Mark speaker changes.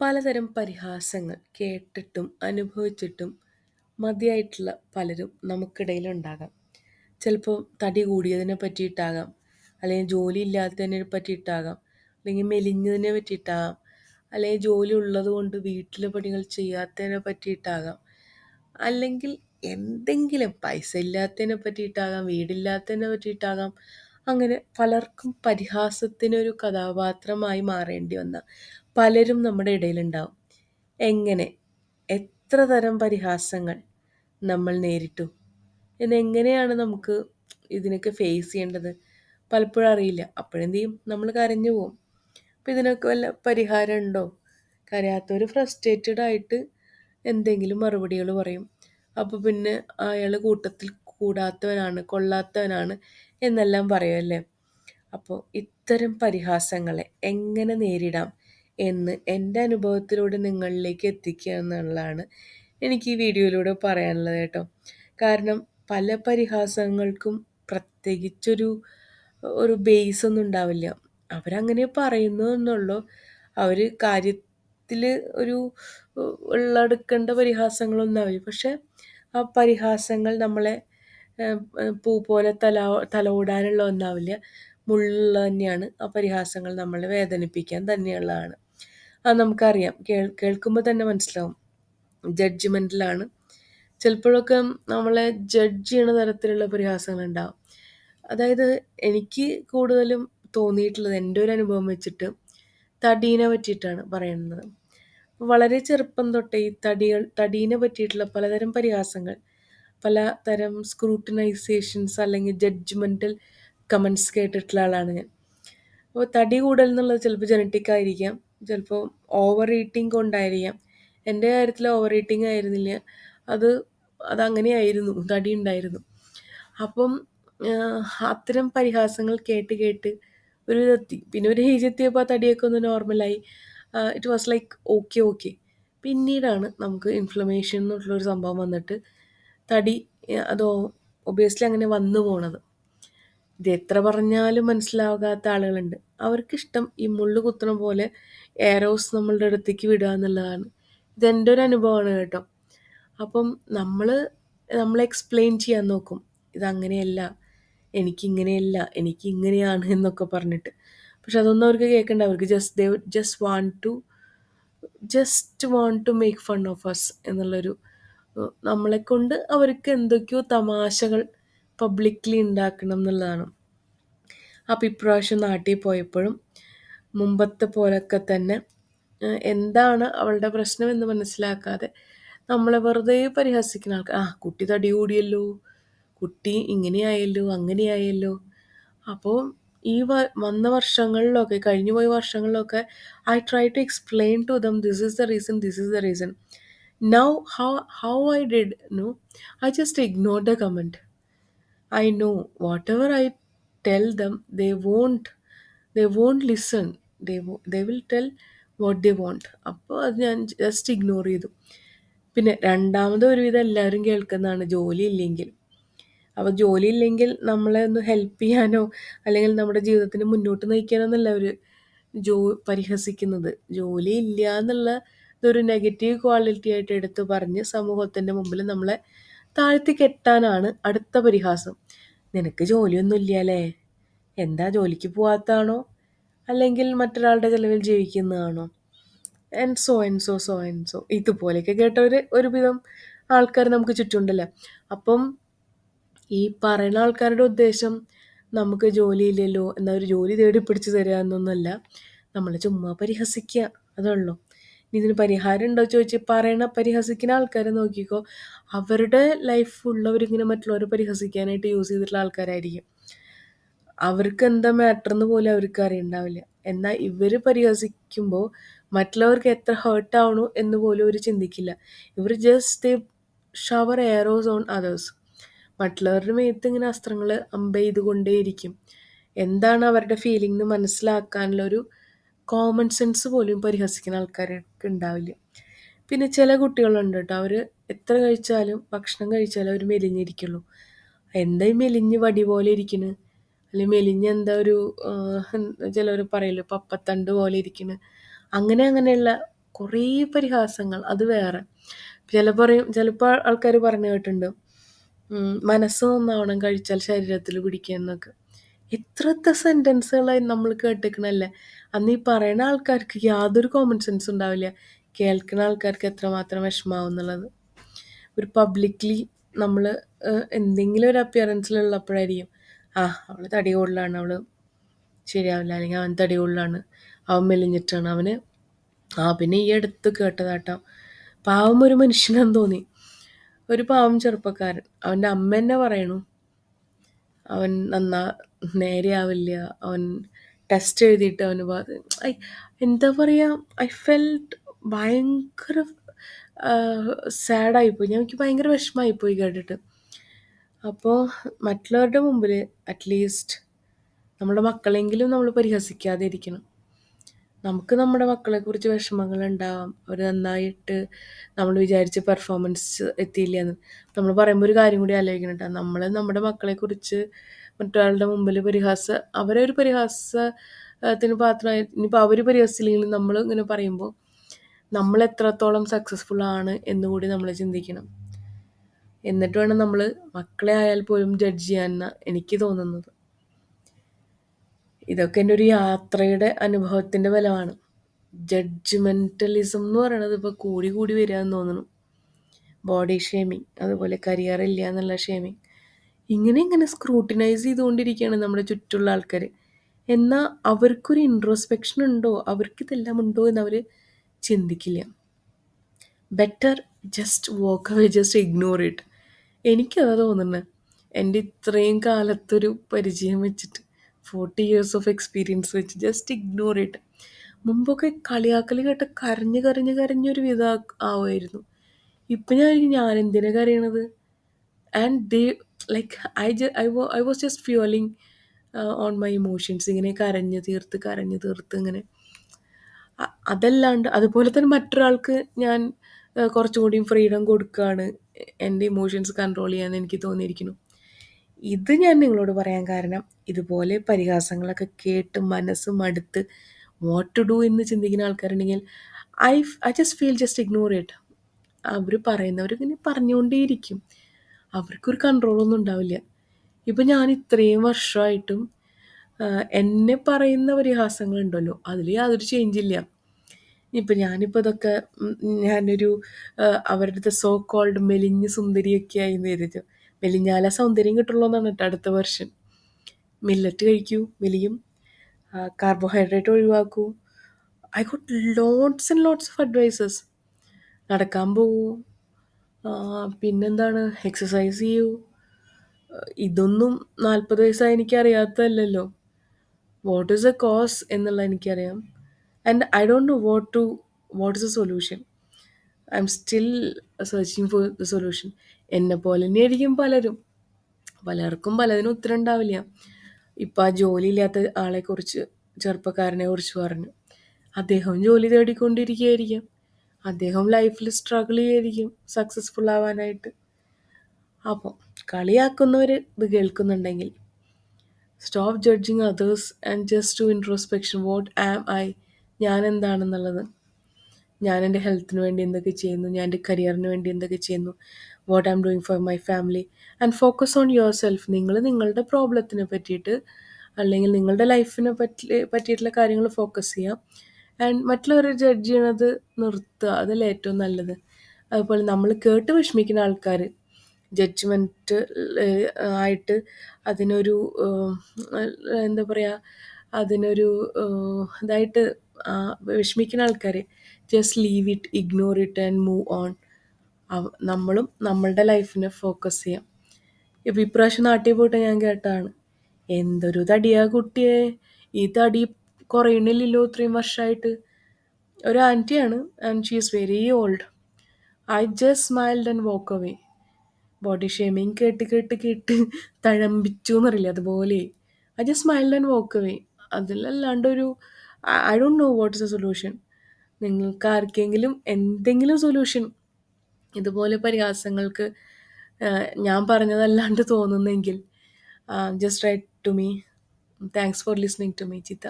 Speaker 1: പലതരം പരിഹാസങ്ങൾ കേട്ടിട്ടും അനുഭവിച്ചിട്ടും മതിയായിട്ടുള്ള പലരും നമുക്കിടയിലുണ്ടാകാം. ചിലപ്പോൾ തടി കൂടിയതിനെ പറ്റിയിട്ടാകാം, അല്ലെങ്കിൽ ജോലി ഇല്ലാത്തതിനെ പറ്റിയിട്ടാകാം, അല്ലെങ്കിൽ മെലിഞ്ഞതിനെ പറ്റിയിട്ടാകാം, അല്ലെങ്കിൽ ജോലി ഉള്ളത് കൊണ്ട് വീട്ടിലെ പണികൾ ചെയ്യാത്തതിനെ പറ്റിയിട്ടാകാം, അല്ലെങ്കിൽ എന്തെങ്കിലും പൈസ ഇല്ലാത്തതിനെ പറ്റിയിട്ടാകാം, വീടില്ലാത്തതിനെ പറ്റിയിട്ടാകാം, അങ്ങനെ പലർക്കും പരിഹാസത്തിനൊരു കഥാപാത്രമായി മാറേണ്ടി വന്ന പലരും നമ്മുടെ ഇടയിലുണ്ടാവും. എങ്ങനെ? എത്ര തരം പരിഹാസങ്ങൾ നമ്മൾ നേരിട്ടു? എന്നെങ്ങനെയാണ് നമുക്ക് ഇതിനൊക്കെ ഫേസ് ചെയ്യേണ്ടത്? പലപ്പോഴും അറിയില്ല. അപ്പോഴെന്ത് ചെയ്യും? നമ്മൾ കരഞ്ഞു പോകും. അപ്പം ഇതിനൊക്കെ വല്ല പരിഹാരം ഉണ്ടോ? കരയാത്തവർ ഫ്രസ്ട്രേറ്റഡ് ആയിട്ട് എന്തെങ്കിലും മറുപടികൾ പറയും. അപ്പോൾ പിന്നെ അയാൾ കൂട്ടത്തിൽ കൂടാത്തവനാണ്, കൊള്ളാത്തവനാണ് എന്നെല്ലാം പറയുമല്ലേ. അപ്പോൾ ഇത്തരം പരിഹാസങ്ങളെ എങ്ങനെ നേരിടാം എന്ന് എന്റെ അനുഭവത്തിലൂടെ നിങ്ങളിലേക്ക് എത്തിക്കുക എന്നുള്ളതാണ് എനിക്ക് ഈ വീഡിയോയിലൂടെ പറയാനുള്ളത് കേട്ടോ. കാരണം പല പരിഹാസങ്ങൾക്കും പ്രത്യേകിച്ചൊരു ഒരു ബേസ് ഒന്നും ഉണ്ടാവില്ല. അവരങ്ങനെ പറയുന്നു എന്നുള്ളൂ. അവർ കാര്യത്തിൽ ഒരു ഉള്ളടക്കേണ്ട പരിഹാസങ്ങളൊന്നും ആവില്ല. പക്ഷെ ആ പരിഹാസങ്ങൾ നമ്മളെ പൂ പോലെ തല തലോടാനുള്ള ഒന്നാവില്ല. മുള്ള തന്നെയാണ്. ആ പരിഹാസങ്ങൾ നമ്മളെ വേദനിപ്പിക്കാൻ തന്നെയുള്ളതാണ്. അത് നമുക്കറിയാം. കേൾ കേൾക്കുമ്പോൾ തന്നെ മനസ്സിലാവും. ജഡ്ജ്മെന്റിലാണ് ചിലപ്പോഴൊക്കെ നമ്മളെ ജഡ്ജ് ചെയ്യുന്ന തരത്തിലുള്ള പരിഹാസങ്ങൾ പരിഹാസങ്ങളുണ്ടാവും. അതായത് എനിക്ക് കൂടുതലും തോന്നിയിട്ടുള്ളത് എന്റെ ഒരു അനുഭവം വെച്ചിട്ട് തടീനെ പറ്റിയിട്ടാണ് പറയുന്നത്. വളരെ ചെറുപ്പം തൊട്ടേ ഈ തടികൾ തടീനെ പറ്റിയിട്ടുള്ള പലതരം പരിഹാസങ്ങൾ, പലതരം സ്ക്രൂട്ടിനൈസേഷൻസ് അല്ലെങ്കിൽ ജഡ്ജ്മെന്റൽ കമൻസ് കേട്ടിട്ടുള്ള ആളാണ് ഞാൻ. അപ്പോൾ തടി കൂടൽ എന്നുള്ളത് ചിലപ്പോൾ ജനറ്റിക് ആയിരിക്കാം, ചിലപ്പോൾ ഓവർ ഈറ്റിംഗ് കൊണ്ടായിരിക്കാം. എന്റെ കാര്യത്തിൽ ഓവർ ഈറ്റിംഗ് ആയിരുന്നില്ല. അത് അതങ്ങനെയായിരുന്നു. തടി ഉണ്ടായിരുന്നു. അപ്പം അത്തരം പരിഹാസങ്ങൾ കേട്ട് കേട്ട് ഒരു ഇതെത്തി പിന്നെ ഒരു ഏജ് എത്തിയപ്പോൾ ആ തടിയൊക്കെ ഒന്ന് നോർമലായി. It was like okay okay. പിന്നീടാണ് നമുക്ക് ഇൻഫ്ലമേഷൻ എന്നുള്ളൊരു സംഭവം വന്നിട്ട് തടി അതോ ഒബിയസ്ലി അങ്ങനെ വന്നു പോണത്. ഇത് എത്ര പറഞ്ഞാലും മനസ്സിലാകാത്ത ആളുകളുണ്ട്. അവർക്കിഷ്ടം ഈ മുള്ളു കുത്തണ പോലെ എയറോസ് നമ്മളുടെ അടുത്തേക്ക് വിടുക എന്നുള്ളതാണ്. ഇതെന്റെ ഒരു അനുഭവമാണ് കേട്ടോ. അപ്പം നമ്മൾ നമ്മൾ എക്സ്പ്ലെയിൻ ചെയ്യാൻ നോക്കും. ഇതങ്ങനെയല്ല, എനിക്കിങ്ങനെയല്ല, എനിക്കിങ്ങനെയാണ് എന്നൊക്കെ പറഞ്ഞിട്ട്. പക്ഷെ അതൊന്നും അവർക്ക് കേൾക്കണ്ട. അവർക്ക് just they just want to just want to make fun of us എന്നുള്ളൊരു നമ്മളെക്കൊണ്ട് അവർക്ക് എന്തൊക്കെയോ തമാശകൾ പബ്ലിക്കലി ഉണ്ടാക്കണം എന്നുള്ളതാണ്. അപ്പോൾ ഇപ്രാവശ്യം നാട്ടിൽ പോയപ്പോഴും മുമ്പത്തെ പോലൊക്കെ തന്നെ എന്താണ് അവളുടെ പ്രശ്നം എന്ന് മനസ്സിലാക്കാതെ നമ്മളെ വെറുതെ പരിഹസിക്കുന്ന ആൾക്കാർ. ആ കുട്ടി തടി കൂടിയല്ലോ, കുട്ടി ഇങ്ങനെയായല്ലോ, അങ്ങനെയായല്ലോ. അപ്പോൾ ഈ വന്ന വർഷങ്ങളിലൊക്കെ കഴിഞ്ഞു പോയ വർഷങ്ങളിലൊക്കെ I try to explain to them this is the reason this is the reason now how, how I did, no, I just ignored the comment. I know whatever I tell them, they won't, they won't listen. They, they they will tell what they want അപ്പോൾ അത് ഞാൻ just ignore ചെയ്തു പിന്നെ രണ്ടാമത് ഒരുവിധം എല്ലാവരും കേൾക്കുന്നതാണ് ജോലി ഇല്ലെങ്കിൽ അപ്പോൾ ജോലി ഇല്ലെങ്കിൽ നമ്മളെ ഒന്ന് ഹെൽപ്പ് ചെയ്യാനോ അല്ലെങ്കിൽ നമ്മുടെ ജീവിതത്തിന് മുന്നോട്ട് നയിക്കാനോ എന്നല്ല അവർ ജോ പരിഹസിക്കുന്നത് ജോലി ഇല്ല എന്നുള്ള ഇതൊരു നെഗറ്റീവ് ക്വാളിറ്റി ആയിട്ട് എടുത്തു പറഞ്ഞ് സമൂഹത്തിന്റെ മുമ്പിൽ നമ്മളെ താഴ്ത്തി കെട്ടാനാണ് അടുത്ത പരിഹാസം. നിനക്ക് ജോലിയൊന്നും ഇല്ല അല്ലേ എന്താ ജോലിക്ക് പോവാത്താണോ? അല്ലെങ്കിൽ മറ്റൊരാളുടെ ചിലവിൽ ജീവിക്കുന്നതാണോ? And so and so so and so ഇതുപോലെയൊക്കെ കേട്ടവർ ഒരുവിധം ആൾക്കാർ നമുക്ക് ചുറ്റുമുണ്ടല്ലോ അപ്പം ഈ പറയുന്ന ആൾക്കാരുടെ ഉദ്ദേശം നമുക്ക് ജോലിയില്ലല്ലോ എന്നാൽ ഒരു ജോലി തേടി പിടിച്ച് തരിക എന്നൊന്നുമല്ല നമ്മളെ ചുമ്മാ പരിഹസിക്കുക അതുള്ളൂ ഇതിന് പരിഹാരം ഉണ്ടോ? ചോദിച്ച് പറയണ പരിഹസിക്കുന്ന ആൾക്കാരെ നോക്കിക്കോ. അവരുടെ ലൈഫ് ഉള്ളവരിങ്ങനെ മറ്റുള്ളവരെ പരിഹസിക്കാനായിട്ട് യൂസ് ചെയ്തിട്ടുള്ള ആൾക്കാരായിരിക്കും. അവർക്ക് എന്താ മാറ്റർ എന്ന് പോലും അവർക്ക് അറിയണ്ടാവില്ല. എന്നാൽ ഇവർ പരിഹസിക്കുമ്പോൾ മറ്റുള്ളവർക്ക് എത്ര ഹേർട്ട് ആവണു എന്ന് പോലും അവർ ചിന്തിക്കില്ല. ഇവർ just shower arrows on others മറ്റുള്ളവരുടെ മേത്ത് ഇങ്ങനെ അസ്ത്രങ്ങൾ അമ്പ ചെയ്തുകൊണ്ടേയിരിക്കും എന്താണ് അവരുടെ ഫീലിംഗ് മനസ്സിലാക്കാനുള്ളൊരു കോമൺ സെൻസ് പോലും പരിഹസിക്കുന്ന ആൾക്കാരൊക്കെ ഉണ്ടാവില്ല. പിന്നെ ചില കുട്ടികളുണ്ട് കേട്ടോ അവർ എത്ര കഴിച്ചാലും ഭക്ഷണം കഴിച്ചാലും അവർ മെലിഞ്ഞിരിക്കുള്ളൂ. എന്താ ഈ മെലിഞ്ഞ് വടി പോലെ ഇരിക്കണ്? അല്ലെങ്കിൽ മെലിഞ്ഞ് എന്താ ഒരു ചിലർ പറയല്ലോ പപ്പത്തണ്ട് പോലെ ഇരിക്കണ്. അങ്ങനെ അങ്ങനെയുള്ള കുറേ പരിഹാസങ്ങൾ. അത് വേറെ. ചില പറയും ചിലപ്പോൾ ആൾക്കാർ പറഞ്ഞു കേട്ടിട്ടുണ്ട്. മനസ്സ് നന്നാവണം കഴിച്ചാൽ ശരീരത്തിൽ പിടിക്കുക എന്നൊക്കെ. എത്രത്തെ സെന്റൻസുകളായി നമ്മൾ കേട്ടിക്കണല്ലേ അന്ന് ഈ പറയുന്ന ആൾക്കാർക്ക് യാതൊരു കോമൺ സെൻസ് ഉണ്ടാവില്ല. കേൾക്കുന്ന ആൾക്കാർക്ക് എത്രമാത്രം വിഷമാവും എന്നുള്ളത്. ഒരു പബ്ലിക്ലി നമ്മൾ എന്തെങ്കിലും ഒരു അപ്പിയറൻസിലുള്ളപ്പോഴായിരിക്കും ആ അവൾ തടി കൂടുതലാണ് അവൾ ശരിയാവില്ല അല്ലെങ്കിൽ അവൻ തടി കൂടുതലാണ് അവൻ മെലിഞ്ഞിട്ടാണ് അവന് ആ പിന്നെ ഈ അടുത്ത് കേട്ടതാട്ടോ. പാവം ഒരു മനുഷ്യനെന്ന് തോന്നി. ഒരു പാവം ചെറുപ്പക്കാരൻ. അവന്റെ അമ്മ തന്നെ പറയണു. അവൻ നന്നാ നേരെയാവില്ല അവൻ ടെസ്റ്റ് എഴുതിയിട്ട് അവന് പ- ഐ എന്താ പറയുക ഐ ഫെൽറ്റ് ഭയങ്കര സാഡായിപ്പോയി. ഞാൻ എനിക്ക് ഭയങ്കര വിഷമമായിപ്പോയി കേട്ടിട്ട്. അപ്പോൾ മറ്റുള്ളവരുടെ മുമ്പിൽ അറ്റ്ലീസ്റ്റ് നമ്മുടെ മക്കളെങ്കിലും നമ്മൾ പരിഹസിക്കാതെ ഇരിക്കണം നമുക്ക് നമ്മുടെ മക്കളെക്കുറിച്ച് വിഷമങ്ങൾ ഉണ്ടാവാം. അവർ നന്നായിട്ട് നമ്മൾ വിചാരിച്ച പെർഫോമൻസ് എത്തിയില്ല എന്ന്. നമ്മൾ പറയുമ്പോൾ ഒരു കാര്യം കൂടി ആലോചിക്കണം കേട്ടോ നമ്മൾ നമ്മുടെ മക്കളെക്കുറിച്ച് മറ്റൊരാളുടെ മുമ്പിൽ പരിഹാസ അവരെ ഒരു പരിഹാസത്തിന് പാത്രമായി ഇനിയിപ്പോൾ അവർ പരിഹസിച്ചില്ലെങ്കിലും നമ്മൾ ഇങ്ങനെ പറയുമ്പോൾ നമ്മൾ എത്രത്തോളം സക്സസ്ഫുൾ ആണ് എന്നുകൂടി നമ്മൾ ചിന്തിക്കണം. എന്നിട്ട് വേണം നമ്മൾ മക്കളെ ആയാൽ പോലും ജഡ്ജ് ചെയ്യാന്ന എനിക്ക് തോന്നുന്നത്. ഇതൊക്കെ എന്റെ ഒരു യാത്രയുടെ അനുഭവത്തിന്റെ ഫലമാണ്. ജഡ്ജ്മെന്റലിസം എന്ന് പറയണത് ഇപ്പോൾ കൂടി കൂടി വരിക എന്ന് തോന്നുന്നു. ബോഡി ഷേമിങ് അതുപോലെ കരിയർ ഇല്ല എന്നുള്ള ഷേമിങ് ഇങ്ങനെ ഇങ്ങനെ സ്ക്രൂട്ടിനൈസ് ചെയ്തുകൊണ്ടിരിക്കുകയാണ് നമ്മുടെ ചുറ്റുള്ള ആൾക്കാർ എന്നാൽ അവർക്കൊരു ഇൻട്രോസ്പെക്ഷൻ ഉണ്ടോ? അവർക്ക് ഇതെല്ലാം ഉണ്ടോ എന്ന് അവർ ചിന്തിക്കില്ല. Better just walk away just ignore it എനിക്കതാ തോന്നുന്നത് എന്റെ ഇത്രയും കാലത്തൊരു പരിചയം വെച്ചിട്ട് ഫോർട്ടി ഇയേഴ്സ് ഓഫ് എക്സ്പീരിയൻസ് വെച്ച് ജസ്റ്റ് ഇഗ്നോർ ഇറ്റ് മുമ്പൊക്കെ കളിയാക്കൽ കേട്ട് കരഞ്ഞ് കരഞ്ഞ് കരഞ്ഞൊരു വിധ ആവുമായിരുന്നു. ഇപ്പം ഞാൻ എന്തിനാ കരയണത്? ആൻഡ് ദേ ലൈക്ക് ഐ ജ ഐ വോ I was just fuelling on my emotions ഇങ്ങനെ കരഞ്ഞ് തീർത്ത് കരഞ്ഞ് തീർത്ത് ഇങ്ങനെ. അതല്ലാണ്ട് അതുപോലെ തന്നെ മറ്റൊരാൾക്ക് ഞാൻ കുറച്ചും കൂടിയും ഫ്രീഡം കൊടുക്കുകയാണ് എന്റെ ഇമോഷൻസ് കൺട്രോൾ ചെയ്യാൻ എനിക്ക് തോന്നിയിരിക്കുന്നു. ഇത് ഞാൻ നിങ്ങളോട് പറയാൻ കാരണം ഇതുപോലെ പരിഹാസങ്ങളൊക്കെ കേട്ട് മനസ്സ് മടുത്ത് വാട്ട് ടു ഡു എന്ന് ചിന്തിക്കുന്ന ആൾക്കാരുണ്ടെങ്കിൽ I I just feel just ignore it അവർ പറയുന്നവർ ഇങ്ങനെ പറഞ്ഞുകൊണ്ടേയിരിക്കും. അവർക്കൊരു കൺട്രോളൊന്നും ഉണ്ടാവില്ല. ഇപ്പം ഞാൻ ഇത്രയും വർഷമായിട്ടും എന്നെ പറയുന്ന പരിഹാസങ്ങളുണ്ടല്ലോ. അതിൽ യാതൊരു ചേഞ്ചില്ല ഇപ്പം ഞാനിപ്പോൾ ഇതൊക്കെ ഞാനൊരു അവരുടെ അവരുടെ സോ കോൾഡ് മെലിഞ്ഞ സുന്ദരിയൊക്കെ ആയി എന്ന് മെലിഞ്ഞാല സൗന്ദര്യം കിട്ടുള്ളൂ എന്നാണ് കേട്ടോ അടുത്ത വർഷം. മില്ലറ്റ് കഴിക്കൂ മെലിയും. Carbohydrate ഒഴിവാക്കൂ. I got lots and lots of advices നടക്കാൻ പോകൂ പിന്നെന്താണ്? എക്സസൈസ് ചെയ്യൂ. ഇതൊന്നും നാൽപ്പത് വയസ്സായി എനിക്ക് അറിയാത്തതല്ലല്ലോ വാട്ട് ഈസ് എ കോസ് എന്നുള്ള എനിക്കറിയാം. And I don't know what to what is a solution I'm still searching for the solution എന്നെ പോലെ തന്നെയായിരിക്കും പലരും. പലർക്കും പലതിനും ഉത്തരം ഉണ്ടാവില്ല ഇപ്പം ആ ജോലിയില്ലാത്ത ആളെക്കുറിച്ച് ചെറുപ്പക്കാരനെ കുറിച്ച് പറഞ്ഞു. അദ്ദേഹവും ജോലി തേടിക്കൊണ്ടിരിക്കുകയായിരിക്കും. അദ്ദേഹം ലൈഫിൽ സ്ട്രഗിൾ ചെയ്തിരിക്കും സക്സസ്ഫുൾ ആവാനായിട്ട്. അപ്പോൾ കളിയാക്കുന്നവർ ഇത് കേൾക്കുന്നുണ്ടെങ്കിൽ stop judging others and just to introspection what am I ഞാൻ എന്താണെന്നുള്ളത്. ഞാൻ എന്റെ ഹെൽത്തിന് വേണ്ടി എന്തൊക്കെ ചെയ്യുന്നു? ഞാൻ എന്റെ കരിയറിന് വേണ്ടി എന്തൊക്കെ ചെയ്യുന്നു? What I'm doing for my family and focus on your self നിങ്ങൾ നിങ്ങളുടെ പ്രോബ്ലത്തിനെ പറ്റിയിട്ട് അല്ലെങ്കിൽ നിങ്ങളുടെ ലൈഫിനെ പറ്റി പറ്റിയിട്ടുള്ള കാര്യങ്ങൾ ഫോക്കസ് ചെയ്യാം. ആൻഡ് മറ്റുള്ളവരെ ജഡ്ജ് ചെയ്യണത് നിർത്തുക. അതല്ലേ ഏറ്റവും നല്ലത്. അതുപോലെ നമ്മൾ കേട്ട് വിഷമിക്കുന്ന ആൾക്കാർ ജഡ്ജ്മെന്റ് ആയിട്ട് അതിനൊരു എന്താ പറയുക അതിനൊരു ഇതായിട്ട് വിഷമിക്കുന്ന ആൾക്കാർ just leave it ignore it and move on നമ്മളും നമ്മളുടെ ലൈഫിനെ ഫോക്കസ് ചെയ്യാം. ഇപ്പം ഇപ്രാവശ്യം നാട്ടിൽ പോയിട്ട് ഞാൻ കേട്ടാണ് എന്തൊരു തടിയാ കുട്ടിയെ. ഈ തടി കുറയണില്ലല്ലോ ഇത്രയും വർഷമായിട്ട് ഒരു ആന്റിയാണ് and she is very old I just smiled and walk away body shaming കേട്ട് കേട്ട് കേട്ട് തഴമ്പിച്ചു എന്നറിയില്ല അതുപോലെ. I just smiled and walk away അതിലല്ലാണ്ട് ഒരു I don't know what is a solution നിങ്ങൾക്ക് ആർക്കെങ്കിലും എന്തെങ്കിലും സൊല്യൂഷൻ ഇതുപോലെ പരിഹാസങ്ങൾക്ക് ഞാൻ പറഞ്ഞതല്ലാണ്ട് തോന്നുന്നെങ്കിൽ just write to me thanks for listening to me ചിത്ത.